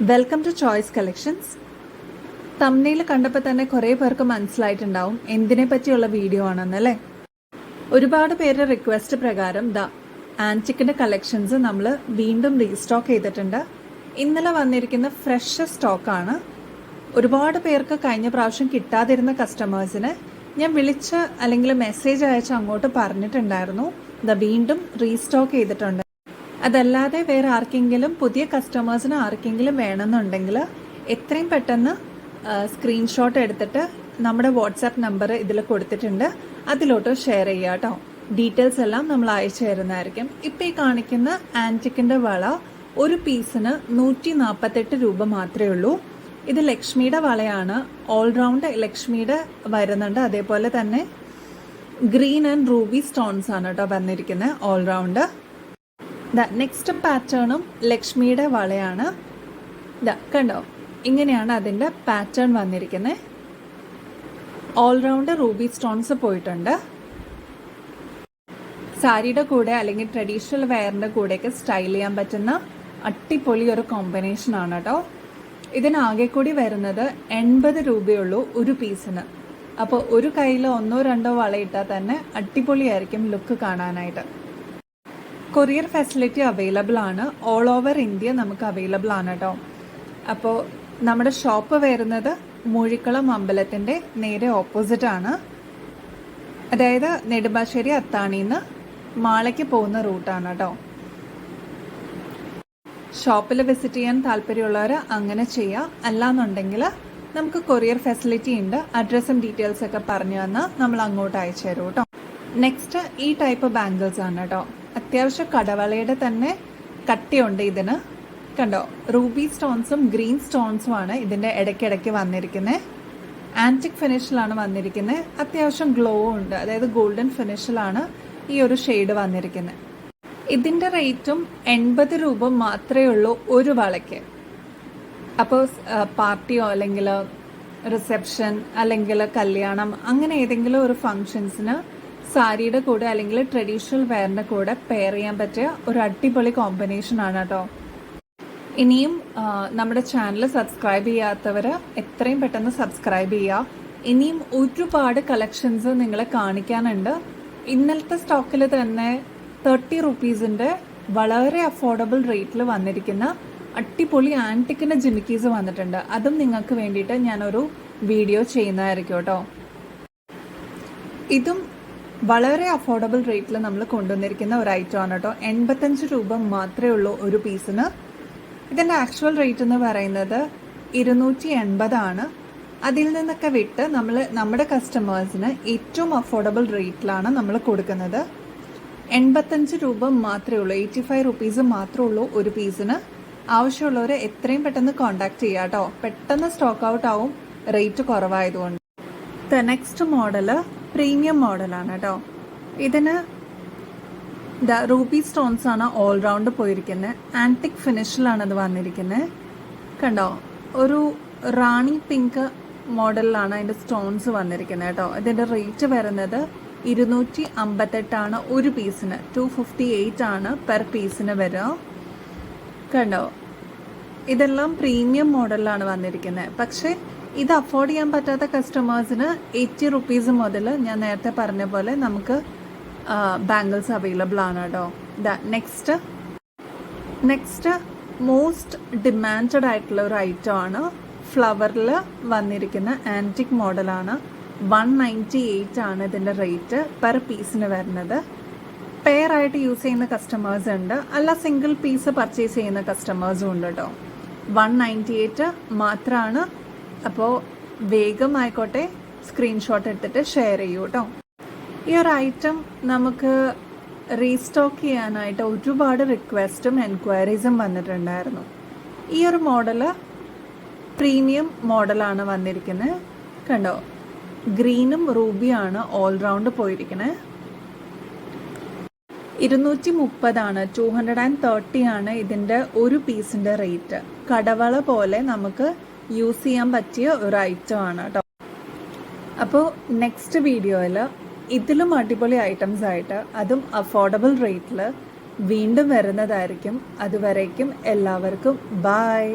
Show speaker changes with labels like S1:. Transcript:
S1: Welcome to choice collections തമ്മിൽ കണ്ടപ്പോൾ തന്നെ കുറേ പേർക്ക് മനസ്സിലായിട്ടുണ്ടാവും എന്തിനെ പറ്റിയുള്ള വീഡിയോ ആണെന്നല്ലേ ഒരുപാട് പേരുടെ റിക്വസ്റ്റ് പ്രകാരം ദ ആന്റിക്കിന്റെ കളക്ഷൻസ് നമ്മൾ വീണ്ടും റീസ്റ്റോക്ക് ചെയ്തിട്ടുണ്ട്. ഇന്നലെ വന്നിരിക്കുന്ന ഫ്രഷ് സ്റ്റോക്കാണ് ഒരുപാട് പേർക്ക് കഴിഞ്ഞ പ്രാവശ്യം കിട്ടാതിരുന്ന കസ്റ്റമേഴ്സിന് ഞാൻ വിളിച്ച് അല്ലെങ്കിൽ മെസ്സേജ് അയച്ച് അങ്ങോട്ട് പറഞ്ഞിട്ടുണ്ടായിരുന്നു. ദ വീണ്ടും റീസ്റ്റോക്ക് ചെയ്തിട്ടുണ്ട്. അതല്ലാതെ വേറെ ആർക്കെങ്കിലും പുതിയ കസ്റ്റമേഴ്സിന് ആർക്കെങ്കിലും വേണമെന്നുണ്ടെങ്കിൽ എത്രയും പെട്ടെന്ന് സ്ക്രീൻഷോട്ട് എടുത്തിട്ട് നമ്മുടെ വാട്സാപ്പ് നമ്പർ ഇതിൽ കൊടുത്തിട്ടുണ്ട്. അതിലോട്ട് ഷെയർ ചെയ്യുക കേട്ടോ ഡീറ്റെയിൽസ് എല്ലാം നമ്മൾ അയച്ചു തരുന്നതായിരിക്കും. ഇപ്പം ഈ കാണിക്കുന്ന ആന്റിക്കിന്റെ വള ഒരു പീസിന് നൂറ്റി നാൽപ്പത്തെട്ട് രൂപ മാത്രമേ ഉള്ളൂ. ഇത് ലക്ഷ്മിയുടെ വളയാണ്. ഓൾറൗണ്ട് ലക്ഷ്മിയുടെ വരുന്നുണ്ട്. അതേപോലെ തന്നെ ഗ്രീൻ ആൻഡ് റൂബി സ്റ്റോൺസ് ആണ് കേട്ടോ വന്നിരിക്കുന്നത്. ഓൾറൗണ്ട് നെക്സ്റ്റ് പാറ്റേണും ലക്ഷ്മിയുടെ വളയാണ്. ദ കണ്ടോ? ഇങ്ങനെയാണ് അതിന്റെ പാറ്റേൺ വന്നിരിക്കുന്നത് ഓൾറൗണ്ട് റൂബി സ്റ്റോൺസ് പോയിട്ടുണ്ട്. സാരിയുടെ കൂടെ അല്ലെങ്കിൽ ട്രഡീഷണൽ വെയറിന്റെ കൂടെയൊക്കെ സ്റ്റൈൽ ചെയ്യാൻ പറ്റുന്ന അട്ടിപ്പൊളി ഒരു കോമ്പിനേഷനാണ് കേട്ടോ ഇതിനാകെ കൂടി വരുന്നത് എൺപത് രൂപയുള്ളൂ ഒരു പീസിന്. അപ്പോൾ ഒരു കയ്യിൽ ഒന്നോ രണ്ടോ വളയിട്ടാൽ തന്നെ അടിപൊളിയായിരിക്കും ലുക്ക് കാണാനായിട്ട്. കൊറിയർ ഫെസിലിറ്റി അവൈലബിൾ ആണ്. ഓൾ ഓവർ ഇന്ത്യ നമുക്ക് അവൈലബിൾ ആണ് കേട്ടോ അപ്പോൾ നമ്മുടെ ഷോപ്പ് വരുന്നത് മൂഴിക്കുളം അമ്പലത്തിന്റെ നേരെ ഓപ്പോസിറ്റ് ആണ്. അതായത് നെടുമ്പാശ്ശേരി അത്താണിന്ന് മാളയ്ക്ക് പോകുന്ന റൂട്ടാണ് കേട്ടോ ഷോപ്പിൽ വിസിറ്റ് ചെയ്യാൻ താല്പര്യമുള്ളവർ അങ്ങനെ ചെയ്യാം. അല്ലാന്നുണ്ടെങ്കിൽ നമുക്ക് കൊറിയർ ഫെസിലിറ്റി ഉണ്ട്. അഡ്രസ്സും ഡീറ്റെയിൽസ് ഒക്കെ പറഞ്ഞു തന്നാൽ നമ്മൾ അങ്ങോട്ട് അയച്ചു തരും കേട്ടോ നെക്സ്റ്റ് ഈ ടൈപ്പ് ബാംഗിൾസ് ആണ് കേട്ടോ അത്യാവശ്യം കടവളയുടെ തന്നെ കട്ടിയുണ്ട് ഇതിന്. കണ്ടോ? റൂബി സ്റ്റോൺസും ഗ്രീൻ സ്റ്റോൺസും ആണ് ഇതിന്റെ ഇടയ്ക്കിടയ്ക്ക് വന്നിരിക്കുന്നത് ആന്റിക് ഫിനിഷിലാണ് വന്നിരിക്കുന്നത് അത്യാവശ്യം ഗ്ലോ ഉണ്ട്. അതായത് ഗോൾഡൻ ഫിനിഷിലാണ് ഈ ഒരു ഷെയ്ഡ് വന്നിരിക്കുന്നത് ഇതിന്റെ റേറ്റും എൺപത് രൂപ മാത്രമേ ഉള്ളൂ ഒരു വളയ്ക്ക്. അപ്പോൾ പാർട്ടിയോ അല്ലെങ്കിൽ റിസപ്ഷൻ അല്ലെങ്കിൽ കല്യാണം അങ്ങനെ ഏതെങ്കിലും ഒരു ഫങ്ഷൻസിന് സാരിയുടെ കൂടെ അല്ലെങ്കിൽ ട്രഡീഷണൽ വെയറിന്റെ കൂടെ പെയർ ചെയ്യാൻ പറ്റിയ ഒരു അടിപൊളി കോമ്പിനേഷൻ ആണ് കേട്ടോ. ഇനിയും നമ്മുടെ ചാനൽ സബ്സ്ക്രൈബ് ചെയ്യാത്തവർ എത്രയും പെട്ടെന്ന് സബ്സ്ക്രൈബ് ചെയ്യുക ഇനിയും ഒരുപാട് കളക്ഷൻസ് നിങ്ങളെ കാണിക്കാനുണ്ട്. ഇന്നലത്തെ സ്റ്റോക്കിൽ തന്നെ തേർട്ടി റുപ്പീസിന്റെ വളരെ അഫോർഡബിൾ റേറ്റിൽ വന്നിരിക്കുന്ന അടിപൊളി ആന്റിക്കിന്റെ ജിമിക്കീസ് വന്നിട്ടുണ്ട്. അതും നിങ്ങൾക്ക് വേണ്ടിയിട്ട് ഞാനൊരു വീഡിയോ ചെയ്യുന്നതായിരിക്കും കേട്ടോ. ഇതും വളരെ അഫോർഡബിൾ റേറ്റിൽ നമ്മൾ കൊണ്ടുവന്നിരിക്കുന്ന ഒരു ഐറ്റം ആണ് കേട്ടോ. എൺപത്തഞ്ച് രൂപ മാത്രമേ ഉള്ളൂ ഒരു പീസിന്. ഇതിന്റെ ആക്ച്വൽ റേറ്റ് എന്ന് പറയുന്നത് ഇരുന്നൂറ്റി എൺപതാണ് അതിൽ നിന്നൊക്കെ വിട്ട് നമ്മൾ നമ്മുടെ കസ്റ്റമേഴ്സിന് ഏറ്റവും അഫോർഡബിൾ റേറ്റിലാണ് നമ്മൾ കൊടുക്കുന്നത്. എൺപത്തഞ്ച് രൂപ മാത്രമേ ഉള്ളൂ. എയ്റ്റി ഫൈവ് റുപ്പീസ് മാത്രമേ ഉള്ളൂ ഒരു പീസിന്. ആവശ്യമുള്ളവർ എത്രയും പെട്ടെന്ന് കോൺടാക്ട് ചെയ്യുക കേട്ടോ. പെട്ടെന്ന് സ്റ്റോക്ക് ഔട്ട് ആവും. റേറ്റ് കുറവായതുകൊണ്ട്. ദ നെക്സ്റ്റ് മോഡൽ പ്രീമിയം മോഡലാണ് കേട്ടോ. ഇതിന് റൂബി സ്റ്റോൺസ് ആണ് ഓൾ റൗണ്ട് പോയിരിക്കുന്നത് ആന്റിക് ഫിനിഷിലാണ് ഇത് വന്നിരിക്കുന്നത് കണ്ടോ? ഒരു റാണി പിങ്ക് മോഡലിലാണ് അതിന്റെ സ്റ്റോൺസ് വന്നിരിക്കുന്നത് കേട്ടോ. ഇതിന്റെ റേറ്റ് വരുന്നത് ഇരുന്നൂറ്റി അമ്പത്തെട്ടാണ് ഒരു പീസിന്. ടു ഫിഫ്റ്റി എയ്റ്റ് ആണ് പെർ പീസിന് വരിക. കണ്ടോ? ഇതെല്ലാം പ്രീമിയം മോഡലിലാണ് വന്നിരിക്കുന്നത് പക്ഷേ ഇത് അഫോർഡ് ചെയ്യാൻ പറ്റാത്ത കസ്റ്റമേഴ്സിന് എയ്റ്റി റുപ്പീസ് മുതൽ ഞാൻ നേരത്തെ പറഞ്ഞ പോലെ നമുക്ക് ബാംഗിൾസ് അവൈലബിൾ ആണ് കേട്ടോ നെക്സ്റ്റ് നെക്സ്റ്റ് മോസ്റ്റ് ഡിമാൻഡഡ് ആയിട്ടുള്ള ഒരു ഐറ്റം ആണ് ഫ്ലവറിൽ വന്നിരിക്കുന്ന ആന്റിക് മോഡലാണ് വൺ നയന്റി എയ്റ്റ് ആണ് ഇതിന്റെ റേറ്റ് പെർ പീസിന് വരുന്നത്. പെയർ ആയിട്ട് യൂസ് ചെയ്യുന്ന കസ്റ്റമേഴ്സ് ഉണ്ട്. അല്ല സിംഗിൾ പീസ് പർച്ചേസ് ചെയ്യുന്ന കസ്റ്റമേഴ്സും ഉണ്ട് കേട്ടോ വൺ നയന്റി എയ്റ്റ് മാത്രമാണ് അപ്പോൾ വേഗം ആയിക്കോട്ടെ സ്ക്രീൻഷോട്ട് എടുത്തിട്ട് ഷെയർ ചെയ്യൂ കേട്ടോ ഈ ഒരു ഐറ്റം നമുക്ക് റീസ്റ്റോക്ക് ചെയ്യാനായിട്ട് ഒരുപാട് റിക്വസ്റ്റും എൻക്വയറീസും വന്നിട്ടുണ്ടായിരുന്നു. ഈ ഒരു മോഡൽ പ്രീമിയം മോഡലാണ് വന്നിരിക്കുന്നത് കണ്ടോ? ഗ്രീനും റൂബിയാണ് ഓൾറൗണ്ട് പോയിരിക്കുന്നത് ഇരുന്നൂറ്റി മുപ്പതാണ് ടു ഹൺഡ്രഡ് ആൻഡ് തേർട്ടി ആണ് ഇതിന്റെ ഒരു പീസിന്റെ റേറ്റ് കടവള പോലെ നമുക്ക് യൂസ് ചെയ്യാൻ പറ്റിയ ഒരു ഐറ്റം ആണ് കേട്ടോ അപ്പോൾ നെക്സ്റ്റ് വീഡിയോയിൽ ഇതിലും അടിപൊളി ഐറ്റംസ് ആയിട്ട് അതും അഫോർഡബിൾ റേറ്റിൽ വീണ്ടും വരുന്നതായിരിക്കും. അതുവരേക്കും എല്ലാവർക്കും. ബായ്